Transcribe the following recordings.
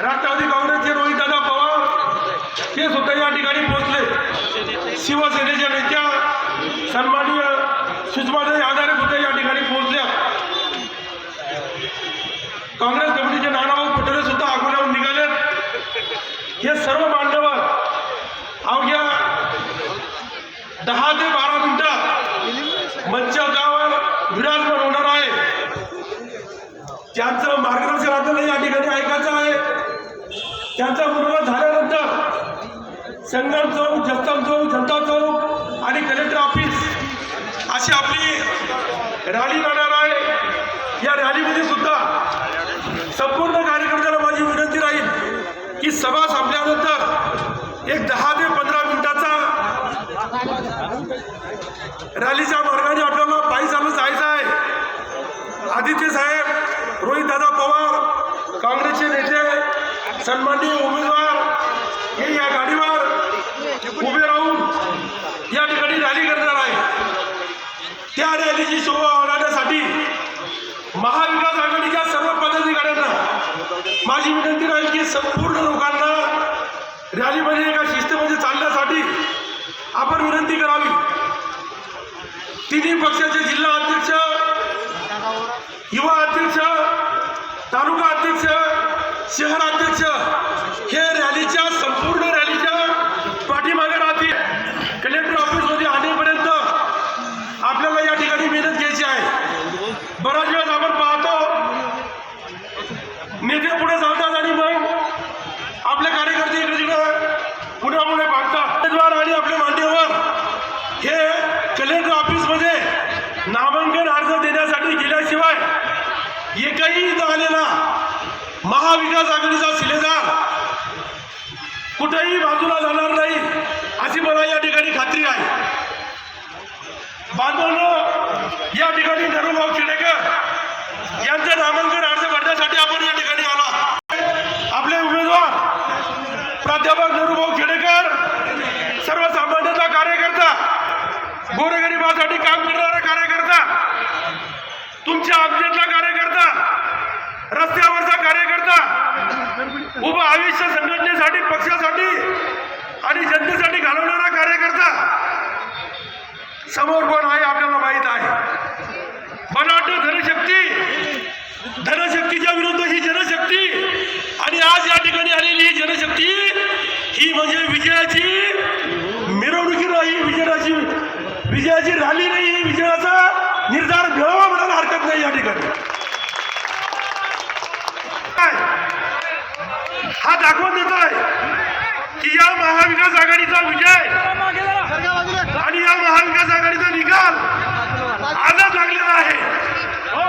राष्ट्रवादी काँग्रेसचे रोहितदादा पवार हे सुद्धा या ठिकाणी पोहोचले. शिवसेनेच्या नेत्या सन्माननीय सुषमाताई आधारे सुद्धा या ठिकाणी पोहोचल्या. काँग्रेस कमिटीचे नानाभाऊ पटोले सुद्धा अकोल्याहून निघाले. हे सर्व बांधव अवघ्या दहा ते बारा मिनिटात मंचावर विराजमान होणार आहे. त्यांचं मार्गदर्शन आपल्याला या ठिकाणी ऐकायचं आहे. त्यांचा मुलगा झाल्यानंतर संगम चौक जस्तम चौक जनता चौक आणि कलेक्टर ऑफिस अशी आपली रॅली राहणार आहे. या रॅलीमध्ये सुद्धा संपूर्ण कार्यकर्त्याला माझी विनंती राहील की सभा संपल्यानंतर एक दहा ते पंधरा मिनिटाचा रॅलीच्या मार्गाने आपल्याला पायी चालत जायचं आहे. आदित्य साहेब रोहितदादा पवार काँग्रेसचे नेते सन्माननीय उमेदवार हे या गाडीवर उभे राहून या ठिकाणी रॅली करणार आहे. त्या रॅलीची शोभा वाढवण्यासाठी महाविकास आघाडीच्या सर्व पदाधिकाऱ्यांना माझी विनंती राहील की संपूर्ण लोकांना रॅलीमध्ये एका शिस्तीमध्ये चालण्यासाठी आपण विनंती करावी. तिन्ही पक्षाचे जिल्हा अध्यक्ष युवा अध्यक्ष तालुका अध्यक्ष शहर अध्यक्ष हे रॅलीच्या संपूर्ण रॅलीच्या पाठीमागे राहतील कलेक्टर ऑफिसमध्ये आणेपर्यंत आपल्याला या ठिकाणी मेहनत घ्यायची आहे बराच वेळेस आपण पाहतो नेते पुढे जातात आणि मग आपले कार्यकर्ते इकडे तिकडे पुढे पुढे पाहतात उमेदवार आणि आपले मान्यवर हे कलेक्टर ऑफिसमध्ये नामांकन अर्ज देण्यासाठी गेल्याशिवाय एकही इथं आलेला महाविकास आघाडीचा शिलेदार कुठेही बाजूला जाणार नाही अशी मला या ठिकाणी खात्री आहे. बांधवांनो या ठिकाणी नरुभाऊ खेडेकर यांचं नामांकन अर्ज भरण्यासाठी आपण या ठिकाणी आला आपले उमेदवार प्राध्यापक नरुभाऊ खेडेकर सर्वसामान्यांचा कार्यकर्ता गोरगरिबासाठी काम करणारा कार्यकर्ता तुमच्या आमच्यातला कार्यकर्ता रस्त्यावरचा कार्यकर्ता उभं आयुष्य संघटनेसाठी पक्षासाठी आणि जनतेसाठी घालवणारा कार्यकर्ता समोर कोण आहे आपल्याला माहीत आहे. मला वाटतं धनशक्ती धनशक्तीच्या विरुद्ध ही जनशक्ती आणि आज या ठिकाणी आलेली ही जनशक्ती ही म्हणजे विजयाची मिरवणुकी नाही विजयाची विजयाची रॅली नाही नाही या ठिकाणी. काय? हा दाखवून देत आहे की या महाविकास आघाडीचा विजय आणि या महाविकास आघाडीचा निकाल आजच लागलेला आहे. हो.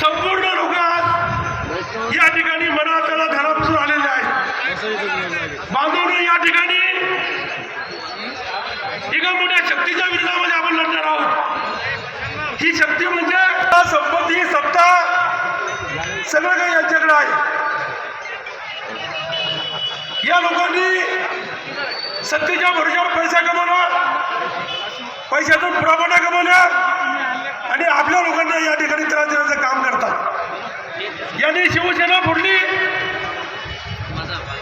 संपूर्ण लोक आज या ठिकाणी मनातला धरापासून आलेले आहेत. बांधवनं या ठिकाणी. एका मोठ्या शक्तीच्या विरोधामध्ये शक्ती म्हणजे संपत्ती सत्ता सगळं काही यांच्याकडे आहे. या लोकांनी सत्तेच्या भरोशावर पैसा कमावला पैशातून प्रमाणा कमावल्या आणि आपल्या लोकांना या ठिकाणी त्रास देण्याचं काम करतात. यांनी शिवसेना फोडली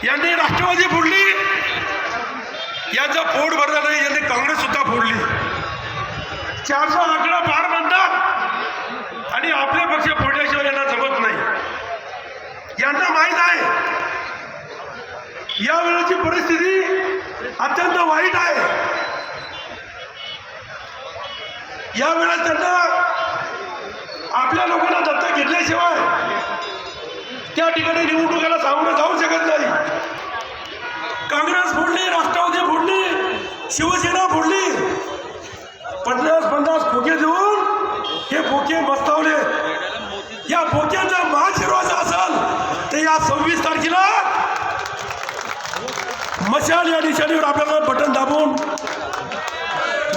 यांनी राष्ट्रवादी फोडली यांचा पोट भरला नाही यांनी काँग्रेस सुद्धा फोडली. चारशे आकडा पार म्हणतात आपले पक्ष फोडल्याशिवाय यांना जमत नाही. यांना माहीत आहे. या वेळेची परिस्थिती अत्यंत वाईट आहे. या वेळेस त्यांना आपल्या लोकांना दत्तक घेतल्याशिवाय त्या ठिकाणी निवडणुकीला सामोरं जाऊ शकत नाही. काँग्रेस फोडली राष्ट्रवादी फोडली शिवसेना फोडली. पन्नास पन्नास खोके देऊन हे खोके बसतावले या खोक्यांचा महाशिरवाचा असेल तर या सव्वीस तारखेला मशाल या निशाणीवर आपल्याला बटन दाबून.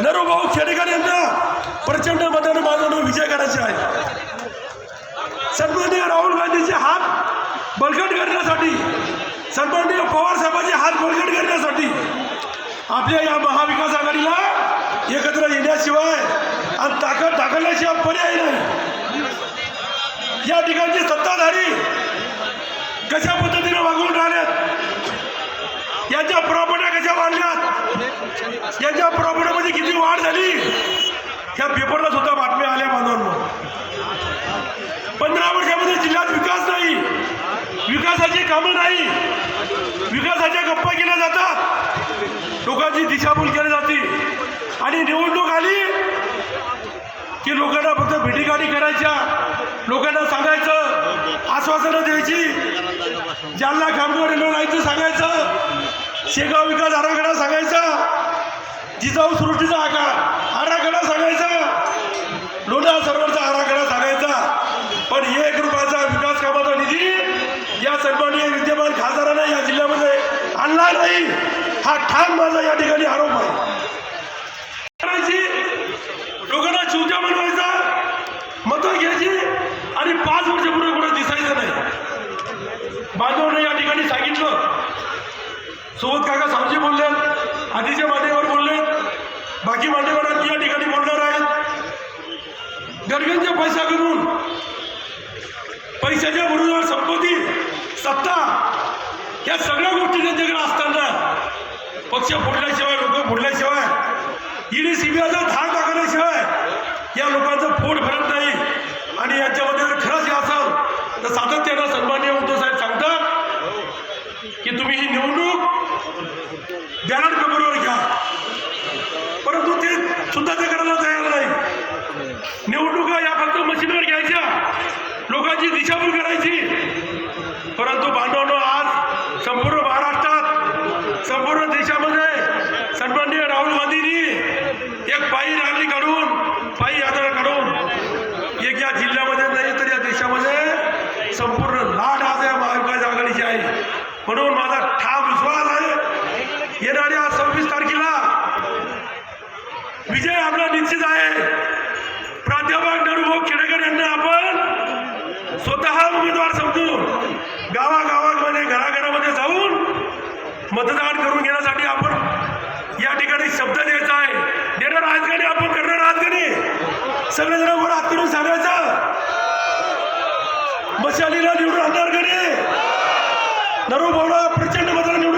नरोभाऊ खेडेकर यांना प्रचंड मताने माझा विजय करायचे आहे. सन्माननीय राहुल गांधीचे हात बळकट करण्यासाठी सन्माननीय पवार साहेबांचे हात बळकट करण्यासाठी आपल्या या महाविकास आघाडीला एकत्र येण्याशिवाय आणि ताकद दाखवल्याशिवाय पर्याय नाही. या ठिकाणची सत्ताधारी कशा पद्धतीने वागून राहण्यात यांच्या प्रॉपर्ट्या कशा वाढल्या यांच्या प्रॉपर्टीमध्ये किती वाढ झाली? ह्या पेपरला सुद्धा बातम्या आल्या बांधवांनो पंधरा वर्षामध्ये जिल्ह्यात विकास नाही. विकासाची कामं नाही. विकासाच्या गप्पा केल्या जातात. लोकांची दिशाभूल केली जाते. आणि निवडणूक आली की लोकांना फक्त भेटीगाडी करायच्या लोकांना सांगायचं आश्वासनं द्यायची. ज्यांना कामगार रेल्वे लाईनचं सांगायचं शेगाव विकास आराखडा सांगायचा. जिजाऊ सृष्टीचा आकार आराखडा सांगायचा. लोणार सरोवरचा आराखडा सांगायचा. पण एक रुपयाचा विकास कामाचा निधी या सन्माननीय विद्यमान खासदारांना या जिल्ह्यामध्ये आणला नाही. हा ठाम माझा या ठिकाणी आरोप आहे. बाकी मान्यवरांनी या ठिकाणी बोलणार आहेत. गरगंचे पैसा करून पैशाच्या बरोबर संपत्ती सत्ता या सगळ्या गोष्टी त्यांच्याकडे असताना पक्ष फोडल्याशिवाय लोक फोडल्याशिवाय ईडी सीबीआयचा धाक दाखवल्याशिवाय या लोकांचं फोड भरत नाही. आणि यांच्यामध्ये जर खरंच हे असेल तर सातत्यानं सन्मान्य उद्धव साहेब सांगतात की तुम्ही ही निवडणूक बॅनर पेपर घ्या परंतु ते सुद्धा ते करायला तयार नाही निवडणुका या फक्त मशीनवर घ्यायच्या लोकांची दिशाभूल करायची परंतु बांधवांनो आज संपूर्ण महाराष्ट्रात संपूर्ण देशामध्ये सन्माननीय राहुल गांधींनी एक पायी रॅली काढून पायी यात्रा काढून एक या जिल्ह्यामध्ये नाही तर या देशामध्ये संपूर्ण लाट आज या महाविकास आघाडीची आहे. म्हणून माझा ठाम विश्वास आहे येणाऱ्या सव्वीस तारखेला विजय आपला निश्चित आहे. प्राध्यापक नरुभाऊ खेडेकर यांना आपण स्वतः उमेदवार समजून गावागावांमध्ये घराघरामध्ये जाऊन मतदान करून घेण्यासाठी आपण या ठिकाणी शब्द द्यायचा आहे. देणार आज आपण नाही सगळेजण वर हात करून सांगायचं. मशालीला निवडून आणणार गणे नरू नरुभाऊला प्रचंड मताला निवडून